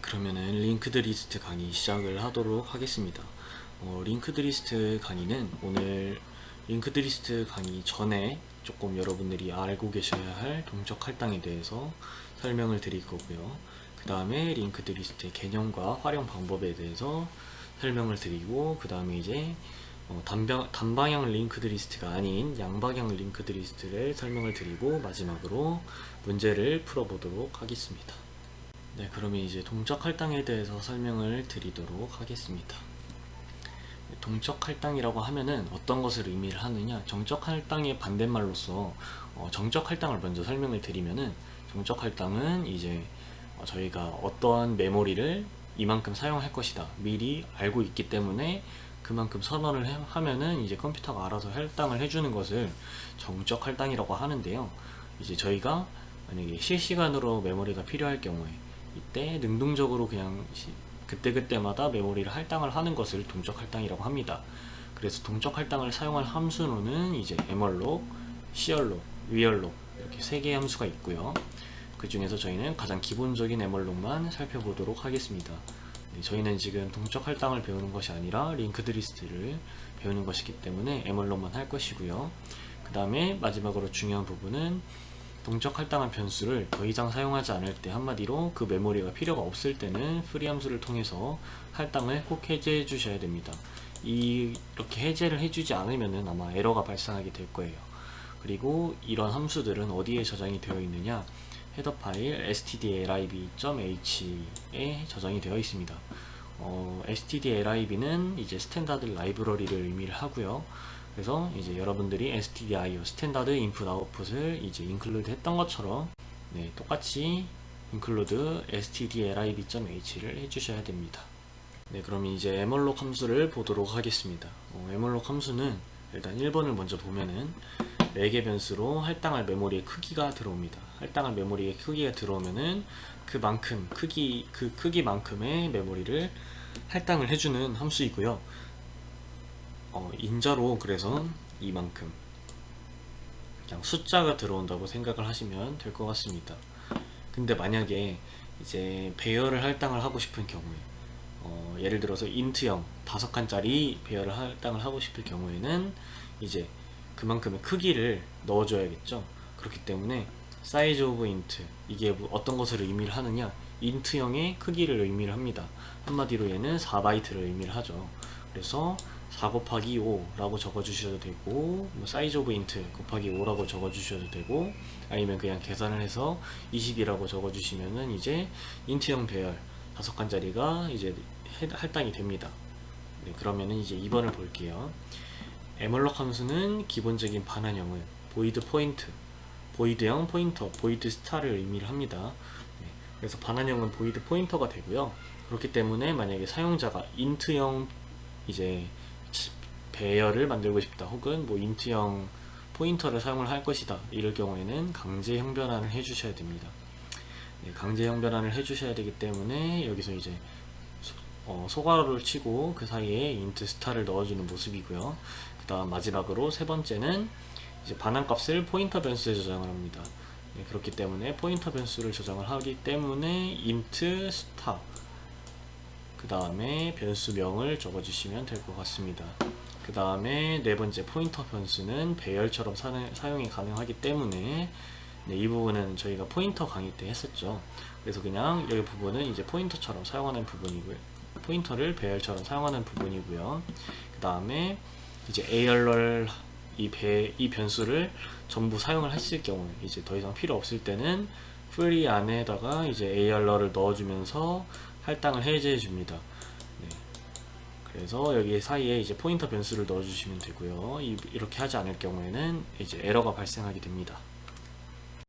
그러면은 링크드 리스트 강의 시작을 하도록 하겠습니다. 어, 링크드 리스트 강의는 오늘 링크드 리스트 강의 전에 조금 여러분들이 알고 계셔야 할 동적 할당에 대해서 설명을 드릴 거고요. 그 다음에 링크드 리스트의 개념과 활용 방법에 대해서 설명을 드리고 그 다음에 이제 어, 단방, 단방향 링크드 리스트가 아닌 양방향 링크드 리스트를 설명을 드리고 마지막으로 문제를 풀어보도록 하겠습니다. 네, 그러면 이제 동적 할당에 대해서 설명을 드리도록 하겠습니다. 동적 할당이라고 하면은 어떤 것을 의미를 하느냐? 정적 할당의 반대말로서 어, 정적 할당을 먼저 설명을 드리면은 정적 할당은 이제 어, 저희가 어떠한 메모리를 이만큼 사용할 것이다 미리 알고 있기 때문에 그만큼 선언을 해- 하면은 이제 컴퓨터가 알아서 할당을 해주는 것을 정적 할당이라고 하는데요. 이제 저희가 만약에 실시간으로 메모리가 필요할 경우에 이때 능동적으로 그냥 시- 그때그때마다 메모리를 할당을 하는 것을 동적 할당이라고 합니다. 그래서 동적 할당을 사용할 함수로는 이제 mrlog, crlog, reallog 이렇게 세 개의 함수가 있고요. 그 중에서 저희는 가장 기본적인 mrlog만 살펴보도록 하겠습니다. 네, 저희는 지금 동적 할당을 배우는 것이 아니라 링크드 리스트를 배우는 것이기 때문에 mrlog만 할 것이고요. 그 다음에 마지막으로 중요한 부분은 동적 할당한 변수를 더 이상 사용하지 않을 때 한마디로 그 메모리가 필요가 없을 때는 프리 함수를 통해서 할당을 꼭 해제해 주셔야 됩니다. 이- 이렇게 해제를 해주지 않으면은 아마 에러가 발생하게 될 거예요. 그리고 이런 함수들은 어디에 저장이 되어 있느냐? 헤더 파일 stdlib.h에 저장이 되어 있습니다. 어, stdlib는 이제 스탠다드 라이브러리를 의미를 하고요. 그래서 이제 여러분들이 stdio 스탠다드 인풋 아웃풋을 이제 인클루드 했던 것처럼 네, 똑같이 include stdlib.h를 해주셔야 됩니다. 네, 그럼 이제 mrlog 함수를 보도록 하겠습니다. 어, mrlog 함수는 일단 1번을 먼저 보면은 4개 변수로 할당할 메모리의 크기가 들어옵니다. 할당할 메모리의 크기가 들어오면은 그만큼 크기 그 크기만큼의 메모리를 할당을 해주는 함수이고요. 어, 인자로 그래서 이만큼 그냥 숫자가 들어온다고 생각을 하시면 될 것 같습니다. 근데 만약에 이제 배열을 할당을 하고 싶은 경우에 어, 예를 들어서 인트형 다섯 칸짜리 배열을 할당을 하고 싶을 경우에는 이제 그만큼의 크기를 넣어줘야겠죠. 그렇기 때문에 사이즈 오브 인트 이게 뭐 어떤 것을 의미를 하느냐 인트형의 크기를 의미를 합니다. 한마디로 얘는 4바이트를 의미를 하죠. 그래서 4 곱하기 5라고 적어주셔도 되고 뭐 사이즈 오브 인트 곱하기 5라고 적어주셔도 되고 아니면 그냥 계산을 해서 20이라고 적어주시면은 이제 인트형 배열 다섯 칸짜리가 이제 해- 할당이 됩니다. 네, 그러면은 이제 2번을 볼게요. 에멀럭 함수는 기본적인 반환형은 보이드 포인트, 보이드형 포인터, 보이드 스타를 의미를 합니다. 네, 그래서 반환형은 보이드 포인터가 되고요. 그렇기 때문에 만약에 사용자가 인트형 이제 치- 배열을 만들고 싶다 혹은 뭐 인트형 포인터를 사용을 할 것이다 이럴 경우에는 강제 형변환을 해주셔야 됩니다. 네, 강제 형변환을 해주셔야 되기 때문에 여기서 이제 소, 어, 소괄호를 치고 그 사이에 인트 스타를 넣어주는 모습이고요. 그 다음 마지막으로 세 번째는 이제 반환값을 포인터 변수에 저장을 합니다. 네, 그렇기 때문에 포인터 변수를 저장을 하기 때문에 int 스타 그 다음에 변수명을 적어주시면 될 것 같습니다. 그 다음에 네 번째 포인터 변수는 배열처럼 사, 사용이 가능하기 때문에 네, 이 부분은 저희가 포인터 강의 때 했었죠. 그래서 그냥 여기 부분은 이제 포인터처럼 사용하는 부분이고요. 포인터를 배열처럼 사용하는 부분이고요. 그 다음에 이제 ARR 이, 배, 이 변수를 전부 사용을 했을 경우에 이제 더 이상 필요 없을 때는 프리 안에다가 이제 ARR을 넣어주면서 할당을 해제해 줍니다. 네. 그래서 여기 사이에 이제 포인터 변수를 넣어주시면 되고요. 이, 이렇게 하지 않을 경우에는 이제 에러가 발생하게 됩니다.